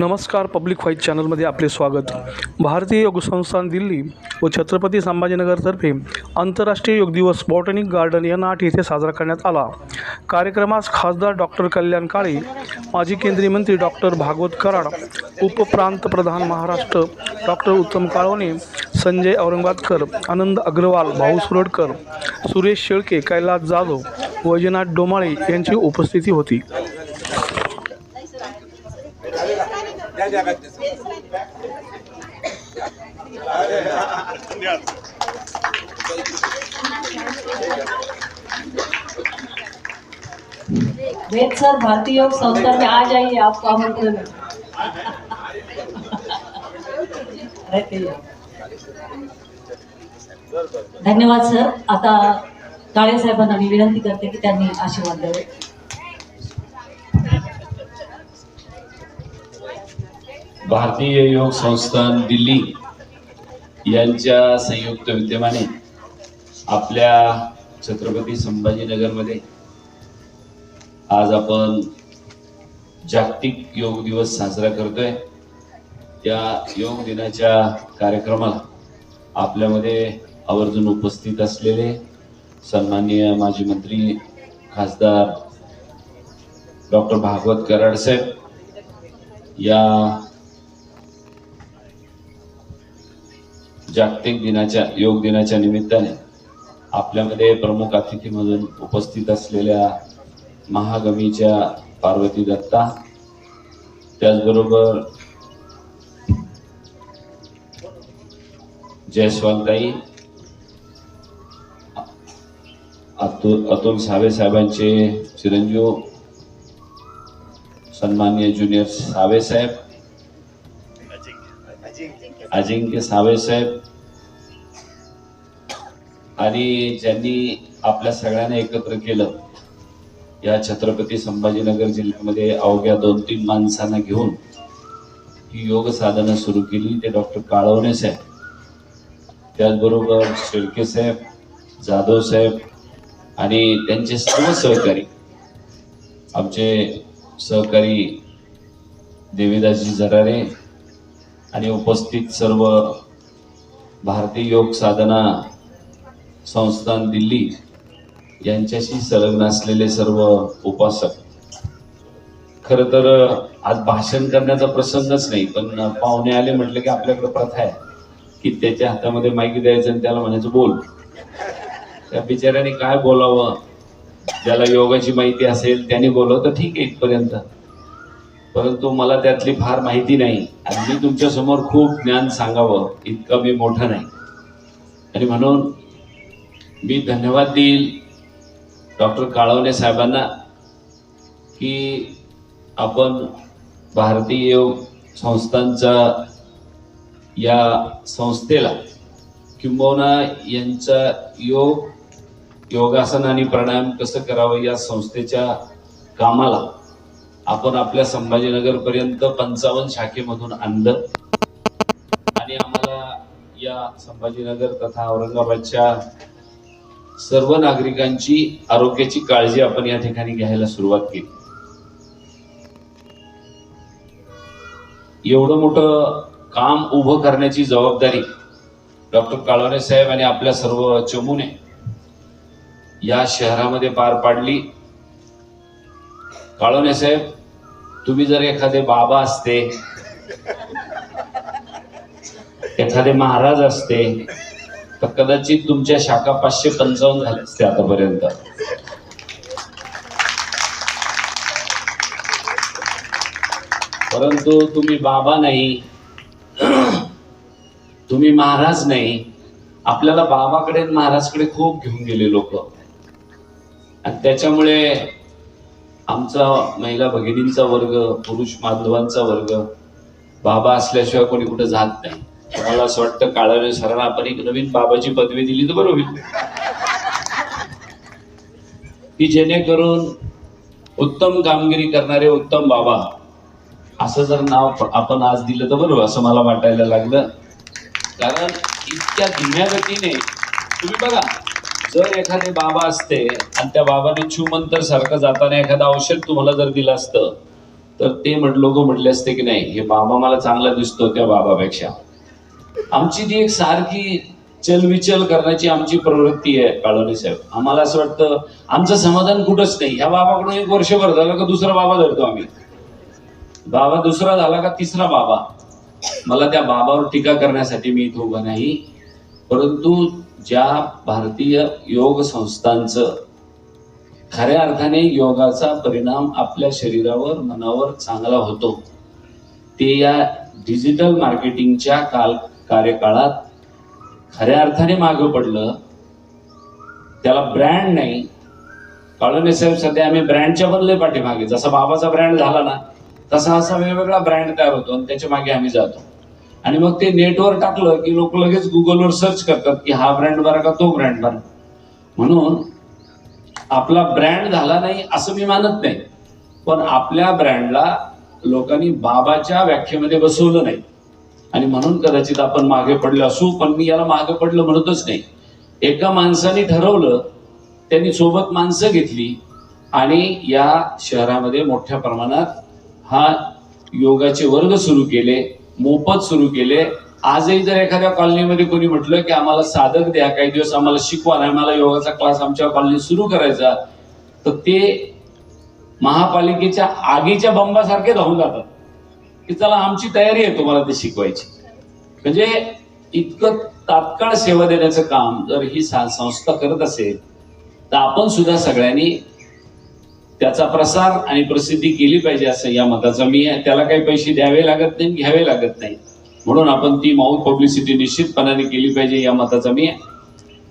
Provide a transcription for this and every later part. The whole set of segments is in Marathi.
नमस्कार पब्लिक व्हाईट चॅनलमध्ये आपले स्वागत. भारतीय योग संस्थान दिल्ली व छत्रपती संभाजीनगरतर्फे आंतरराष्ट्रीय योग दिवस बॉटनिक गार्डन या नाट येथे साजरा करण्यात आला. कार्यक्रमास खासदार डॉक्टर कल्याण काळे माजी केंद्रीय मंत्री डॉक्टर भागवत कराड उपप्रांतप्रधान महाराष्ट्र डॉक्टर उत्तम काळवणे संजय औरंगाबादकर आनंद अग्रवाल भाऊ सुरडकर सुरेश शेळके कैलास जाधव वैजनाथ डोमाळे यांची उपस्थिती होती. वेद सर, भारतीय योग संस्था में आ जाइए, आपको आमंत्रण। धन्यवाद सर। आता काळे साहेबांना विनंती करते की आशीर्वाद द्यावे. भारतीय योग संस्थान दिल्ली यांच्या संयुक्त विद्यमाने आपल्या छत्रपती संभाजीनगरमध्ये आज आपण जागतिक योग दिवस साजरा करतोय. त्या योग दिनाच्या कार्यक्रमाला आपल्यामध्ये आवर्जून उपस्थित असलेले सन्माननीय माजी मंत्री खासदार डॉक्टर भागवत कराड साहेब या जागतिक दिनाच्या योग दिनाच्या निमित्ताने आपल्यामध्ये प्रमुख अतिथी म्हणून उपस्थित असलेल्या महागमीच्या पार्वती दत्ता त्याचबरोबर जयस्वालताई अतुल अतुल सावे साहेबांचे चिरंजीव सन्मान्य ज्युनियर सावे साहेब अजिंक्य सावे साहेब. आणि ज्यांनी आपल्या सगळ्यांना एकत्र केलं या छत्रपती संभाजीनगर जिल्ह्यामध्ये अवघ्या दोन तीन माणसांना घेऊन ही योग साधना सुरू केली. ते डॉक्टर काळवणे साहेब त्याचबरोबर शेळके साहेब जाधव साहेब आणि त्यांचे सर्व सहकारी आमचे सहकारी देवीदासजी जरारे आणि उपस्थित सर्व भारतीय योग साधना संस्थान दिल्ली यांच्याशी संलग्न असलेले सर्व उपासक. खर तर आज भाषण करण्याचा प्रसंगच नाही पण पाहुणे आले म्हटलं की आपल्याकडे प्रथा आहे की त्याच्या हातामध्ये माहिती द्यायचं आणि त्याला म्हणायचं बोल. त्या बिचाऱ्याने काय बोलावं? ज्याला योगाची माहिती असेल त्याने बोलावं तर ठीक आहे इथपर्यंत. परंतु मला त्यातली फार माहिती नाही आणि मी तुमच्यासमोर खूप ज्ञान सांगावं इतकं मी मोठा नाही. आणि म्हणून मी धन्यवाद देईल डॉक्टर काळवणे साहेबांना की आपण भारतीय योग संस्थांचा या संस्थेला किंबहुना यांचा योग योगासन आणि प्राणायाम कसं करावं या संस्थेच्या कामाला आपण आपल्या संभाजीनगर पर्यंत पंचावन्न शाखेमधून आणलं. आणि आम्हाला या संभाजीनगर तथा औरंगाबादच्या सर्व नागरिकांची आरोग्याची काळजी आपण या ठिकाणी घ्यायला सुरुवात केली. एवढं मोठं काम उभं करण्याची जबाबदारी डॉक्टर काळवणे साहेब आणि आपल्या सर्व चमूने या शहरामध्ये पार पाडली. काळवणे साहेब तुम्ही जर एखादे बाबा असते एखादे महाराज असते तर कदाचित तुमच्या शाखा पाचशे पंचावन्न झाल्या असते आतापर्यंत. परंतु तुम्ही बाबा नाही तुम्ही महाराज नाही आपल्याला बाबाकडे महाराजकडे खूप घेऊन गेले लोक. आणि त्याच्यामुळे आमचा महिला भगिनींचा वर्ग पुरुष बांधवांचा वर्ग बाबा असल्याशिवाय कोणी कुठं जात नाही. मला असं वाटतं काळाने सरांना आपण एक नवीन बाबाची पदवी दिली तर बरं होईल? की जेणेकरून उत्तम कामगिरी करणारे उत्तम बाबा असं जर नाव आपण आज दिलं तर बरोबर असं मला वाटायला लागलं. कारण इतक्या धीम्या गतीने तुम्ही बघा जर एखादे बाबा असते आणि त्या बाबाने छू मंतर सारखं जाताना एखादं औषध तुम्हाला जर दिलं असतं तर ते म्हट लोक म्हटले असते की नाही हे बाबा मला चांगला दिसतो त्या बाबापेक्षा. आमची ती एक सारखी चलविचल करण्याची आमची प्रवृत्ती आहे काळोनी साहेब. आम्हाला असं वाटतं आमचं समाधान कुठंच नाही. ह्या बाबाकडून एक वर्षभर झालं का दुसरा बाबा धरतो आम्ही. बाबा दुसरा झाला का तिसरा बाबा. मला त्या बाबावर टीका करण्यासाठी मी इथं उभा नाही. परंतु ज्या भारतीय योग संस्थांचं खऱ्या अर्थाने योगाचा परिणाम आपल्या शरीरावर मनावर चांगला होतो ते या डिजिटल मार्केटिंगच्या काल कार्यकाळात खऱ्या अर्थाने मागं पडलं. त्याला ब्रँड नाही. कळवणे साहेब सध्या आम्ही ब्रँडच्या बदले पाठीमागे. जसा बाबाचा ब्रँड झाला ना तसा असा वेगवेगळा ब्रँड तयार होतो आणि त्याच्यामागे आम्ही जातो. आणि मग ते नेटवर टाकलं की लोक लगेच गुगलवर सर्च करतात की हा ब्रँड बरा का तो ब्रँड बरा. म्हणून आपला ब्रँड झाला नाही असं मी मानत नाही. पण आपल्या ब्रँडला लोकांनी बाबाच्या व्याख्येमध्ये बसवलं नाही. आणि म्हणून कदाचित आपण मागे पडलो असू पण मी याला मागे पडलं म्हणतच नाही. एका माणसाने ठरवलं त्यांनी सोबत माणसं घेतली आणि या शहरामध्ये मोठ्या प्रमाणात हा योगाचे वर्ग सुरू केले. मोफत सुरू केले. आजही जर एखाद्या कॉलनीमध्ये कोणी म्हटलं की आम्हाला साधक द्या काही दिवस आम्हाला शिकवा नाही आम्हाला योगाचा क्लास आमच्या कॉलनीत सुरू करायचा तर ते महापालिकेच्या आगीच्या बंबासारखे धावून जातात. की चला आमची तयारी आहे तुम्हाला ते शिकवायची. म्हणजे इतकं तात्काळ सेवा देण्याचं काम जर ही संस्था करत असेल तर आपण सुद्धा सगळ्यांनी त्याचा प्रसार आणि प्रसिद्धी केली पाहिजे असं या मताचा मी आहे. त्याला काही पैसे द्यावे लागत नाही घ्यावे लागत नाही. म्हणून आपण ती माउथ पब्लिसिटी निश्चितपणाने केली पाहिजे या मताचा मी आहे.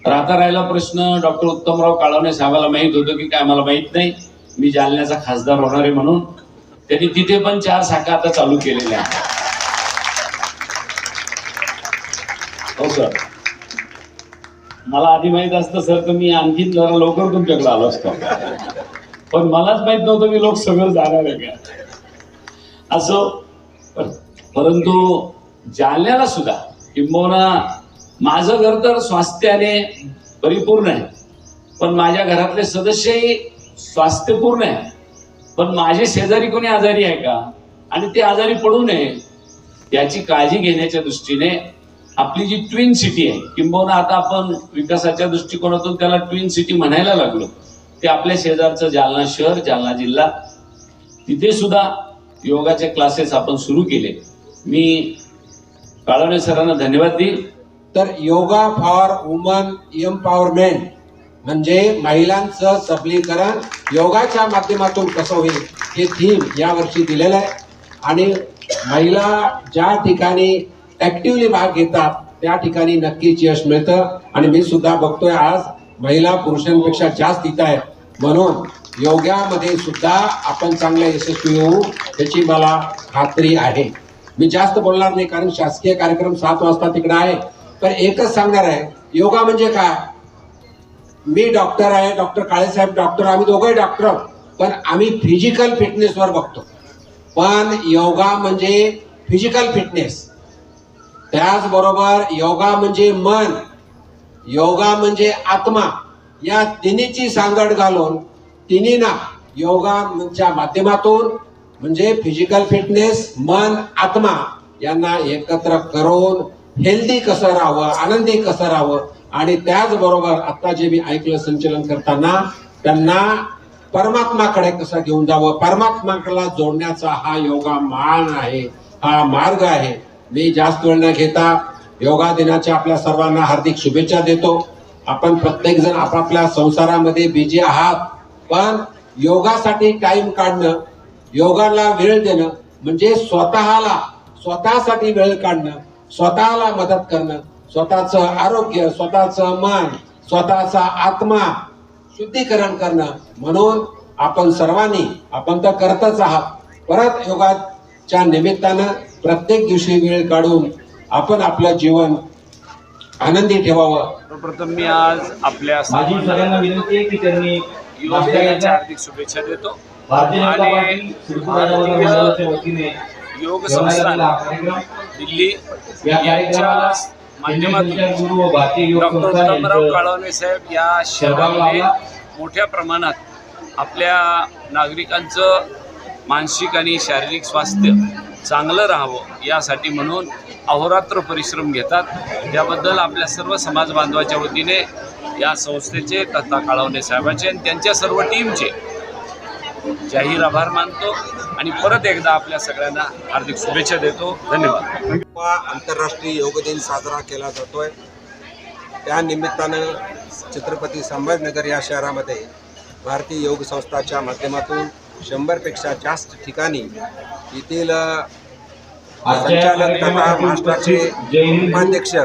राहता राहिला प्रश्न डॉक्टर उत्तमराव काळवणे साहेबाला माहीत होतं की काय मला माहीत नाही. मी जालन्याचा खासदार होणार आहे म्हणून. त्यांनी तिथे पण चार शाखा आता चालू केलेल्या आहेत. हो सर. मला आधी माहीत असतं सर तर मी आणखीन जरा लवकर तुमच्याकडे आलो असतो. पण मलाच माहीत नव्हतं की लोक सगळं जाणार आहे का. असं परंतु जालन्याला सुद्धा किंबहुना माझं घर तर स्वास्थ्याने परिपूर्ण आहे. पण माझ्या घरातले सदस्यही स्वास्थ्यपूर्ण आहे. पण माझे शेजारी कोणी आजारी आहे का? आणि ते आजारी पडू नये याची काळजी घेण्याच्या दृष्टीने आपली जी ट्विन सिटी आहे किंबहुना आता आपण विकासाच्या दृष्टिकोनातून त्याला ट्विन सिटी म्हणायला लागलो. ते आपल्या शेजारचं जालना शहर जालना जिल्हा. तिथे सुद्धा योगाचे क्लासेस आपण सुरू केले. मी काळवणे सरांना धन्यवाद देईल तर योगा फॉर वुमन एम्पॉवरमेंट म्हणजे महिलांचं सबलीकरण योगाच्या माध्यमातून कसं होईल हे थीम यावर्षी दिलेलं आहे. आणि महिला ज्या ठिकाणी ऍक्टिव्हली भाग घेतात त्या ठिकाणी नक्कीच यश मिळतं. आणि मी सुद्धा बघतोय आज महिला पुरुषांपेक्षा जास्त इथं आहेत. म्हणून योगामध्ये सुद्धा आपण चांगल्या यशस्वी होऊ याची मला खात्री आहे. मी जास्त बोलणार नाही कारण शासकीय कार्यक्रम सात वाजता तिकडे आहे. पण एकच सांगणार आहे योगा म्हणजे काय? मी डॉक्टर आहे डॉक्टर काळेसाहेब डॉक्टर आम्ही दोघंही डॉक्टर पण आम्ही फिजिकल फिटनेसवर बघतो. पण योगा म्हणजे फिजिकल फिटनेस त्याचबरोबर योगा म्हणजे मन. योगा म्हणजे आत्मा. या तिन्हीची सांगड घालून तिन्हीना योगाच्या माध्यमातून म्हणजे फिजिकल फिटनेस मन आत्मा यांना एकत्र करून हेल्दी कसं राहावं आनंदी कसं राहावं आणि त्याचबरोबर आता जे मी ऐकलं संचलन करताना त्यांना परमात्माकडे कसं घेऊन जावं परमात्माकडला जोडण्याचा हा योगा मान आहे हा मार्ग आहे. मी जास्त वेळ न घेता योगा दिनाच्या आपल्या सर्वांना हार्दिक शुभेच्छा देतो. आपण प्रत्येक जण आपापल्या संसारामध्ये बिजी आहात. पण योगासाठी टाइम काढणं योगाला वेळ देणं म्हणजे स्वतःला स्वतःसाठी वेळ काढणं स्वतःला मदत करणं स्वतःचं आरोग्य स्वतःचं मन स्वतःचा आत्मा शुद्धीकरण करणं म्हणून आपण सर्वांनी आपण तर करतच आहात परत योगाच्या निमित्तानं प्रत्येक दिवशी वेळ काढून आपण आपलं जीवन आनंदी ठेवावं सर्वप्रथम मी आज आपल्या माझी सगळ्यांना विनंती आहे की त्यांनी घ्यायचा. हार्दिक शुभेच्छा देतो भारतीय जनता आणि मंडळाच्या वतीने योग संस्थान दिल्ली या यांच्या कार्यक्रमाला माध्यमातून त्यांचे गुरु व भारतीय योग डॉक्टर संस्था उत्तमराव काळवणे साहेब या शहरामध्ये. मोठ्या प्रमाणात आपल्या नागरिकांचं मानसिक आणि शारीरिक स्वास्थ्य चांगलं राहावं यासाठी म्हणून अहोरात्र परिश्रम घेतात. त्याबद्दल आपल्या सर्व समाज बांधवाच्या वतीने या संस्थेचे तथा काळवणे साहेबाचे आणि त्यांच्या सर्व टीमचे जाहीर आभार मानतो आणि परत एकदा आपल्या सगळ्यांना हार्दिक शुभेच्छा देतो. धन्यवाद. आंतरराष्ट्रीय योग दिन साजरा केला जातोय. त्या निमित्तानं छत्रपती संभाजीनगर या शहरामध्ये भारतीय योग संस्थाच्या माध्यमातून शंभरपेक्षा जास्त ठिकाणी येथील संचालक तथा महाराष्ट्राचे उपाध्यक्ष